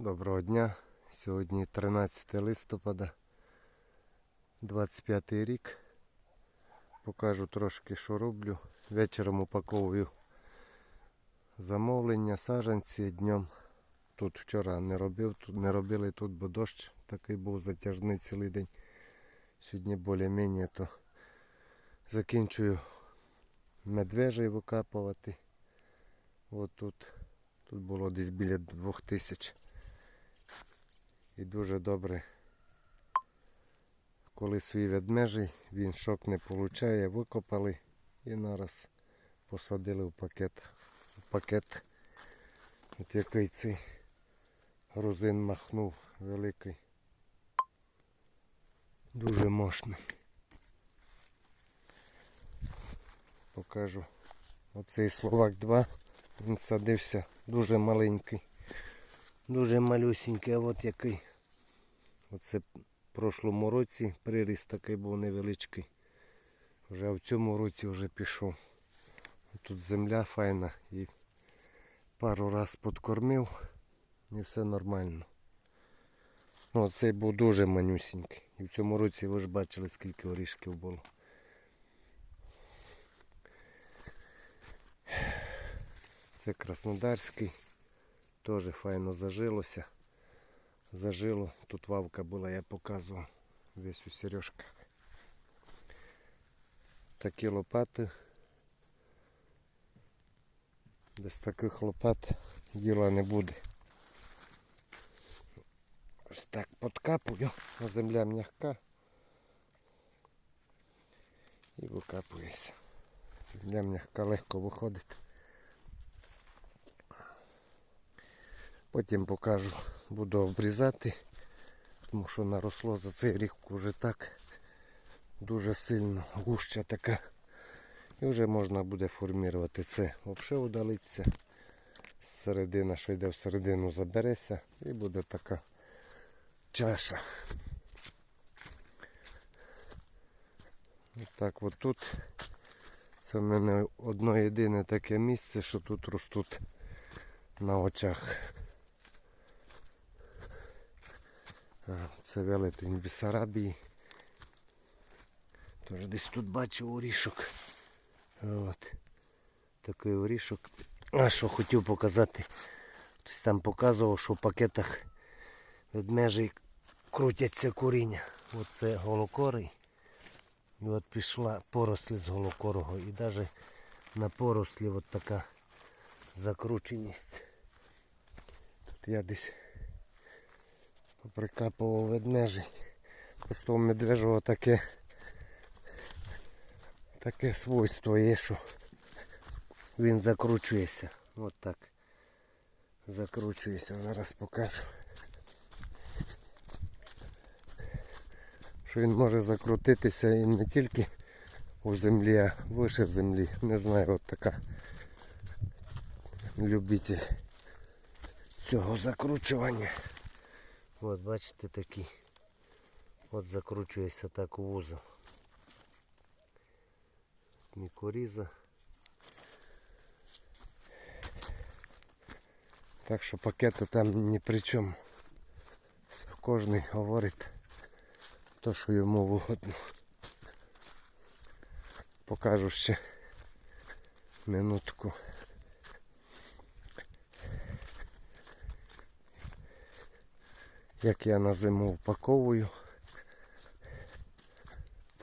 Доброго дня. Сьогодні 13 листопада, 25 рік. Покажу трошки, що роблю. Вечором упаковую замовлення, саджанці днем. Тут вчора не робив, тут не робили тут, бо дощ такий був затяжний цілий день. Сьогодні більш-менш то закінчую медвежий викапувати. От тут. Тут було десь біля 2000. І дуже добре. Коли свій ведмежий, він шок не получає, викопали і нараз посадили в пакет. В пакет. От який цей грузин махнув великий. Дуже мощний. Покажу. Оцей Словак 2. Він садився дуже маленький. Дуже малюсенький, а от який. Оце в прошлому році приріст такий був невеличкий. Вже в цьому році вже пішов. Тут земля файна і пару раз подкормив і все нормально. Ну, цей був дуже манюсенький. І в цьому році ви ж бачили скільки орішків було. Це Краснодарський. Теж файно зажилося. Зажило. Тут вавка була, я показував весь у сережках. Такі лопати. Без таких лопат діла не буде. Ось так подкапую, а земля м'яка. І викапується. Земля м'яка легко виходить. Потім покажу, буду обрізати, тому що наросло за цей рік вже так дуже сильно гуща така. І вже можна буде формувати це. Взагалі удалиться. Середина, що йде всередину, забереться і буде така чаша. Так от тут це в мене одно єдине таке місце, що тут ростуть на очах. А, Це велетень Бісарабії. Тож десь тут бачив орішок. От. Такий орішок. А що хотів показати. Хтось там показував, що в пакетах ведмежий крутяться коріння. Оце голокорий. І от пішла порослі з голокорого. І навіть на порослі от така закрученість. Тут я десь поприкапував ведмежий. Просто у медвежого таке таке свойство є, що він закручується. От так. Закручується. Зараз покажу. Що він може закрутитися і не тільки у землі, а вище землі. Не знаю, от така любитель цього закручування. От бачите такі. От закручується так у вузол. Мікоріза. Так що пакети там ні при чому. Кожний говорить то, що йому вигодно. Покажу ще минутку. Як я на зиму упаковую,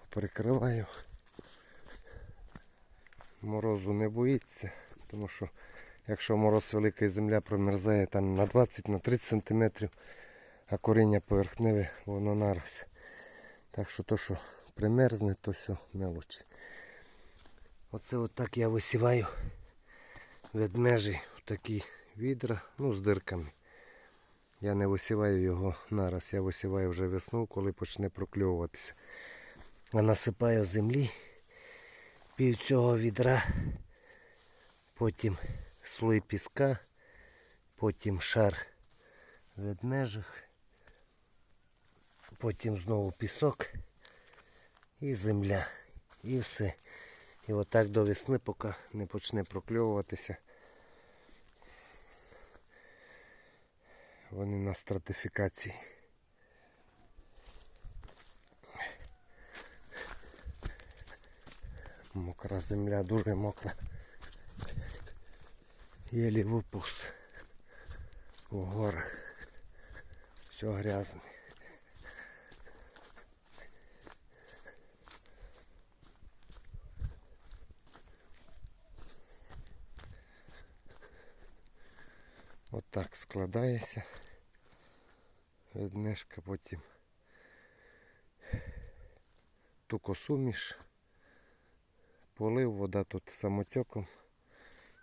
прикриваю. Морозу не боїться, тому що якщо мороз великий земля промерзає там на 20-30 см, а коріння поверхневе, воно нараз. Так що то, що примерзне, то все мелочі. Оце отак я висіваю ведмежі в такі відра, ну з дирками. Я не висіваю його нараз, я висіваю вже весну, коли почне прокльовуватися. А насипаю землі пів цього відра, потім слой піска, потім шар ведмежих, потім знову пісок і земля. І все. І отак до весни, поки не почне прокльовуватися. Вони на стратифікації. Мокра земля, дуже мокра. Єлі випус у горах. Все грязне. Отак складається. Ведмешка потім тукосуміш, полив, вода тут самотеком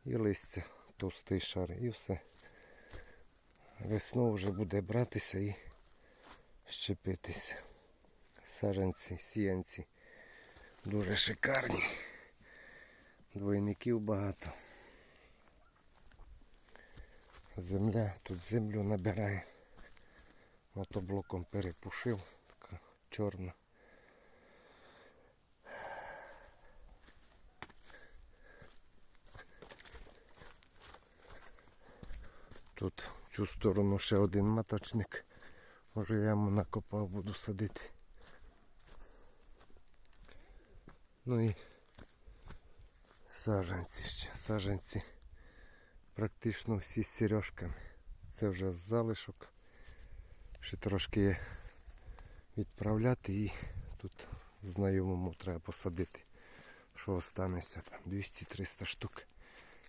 і листя товстий шар і все. Весною вже буде братися і щепитися. Саженці, сіянці дуже шикарні. Двойників багато. Земля, тут землю набирає. Мотоблоком перепушив, така чорна. Тут в цю сторону ще один маточник. Може я йому накопав, буду садити. Ну і саженці ще. Саженці практично всі з сережками. Це вже залишок. Ще трошки є відправляти і тут знайомому треба посадити. Що останеться там 200-300 штук.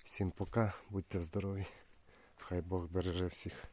Всім пока, будьте здорові. Хай Бог береже всіх.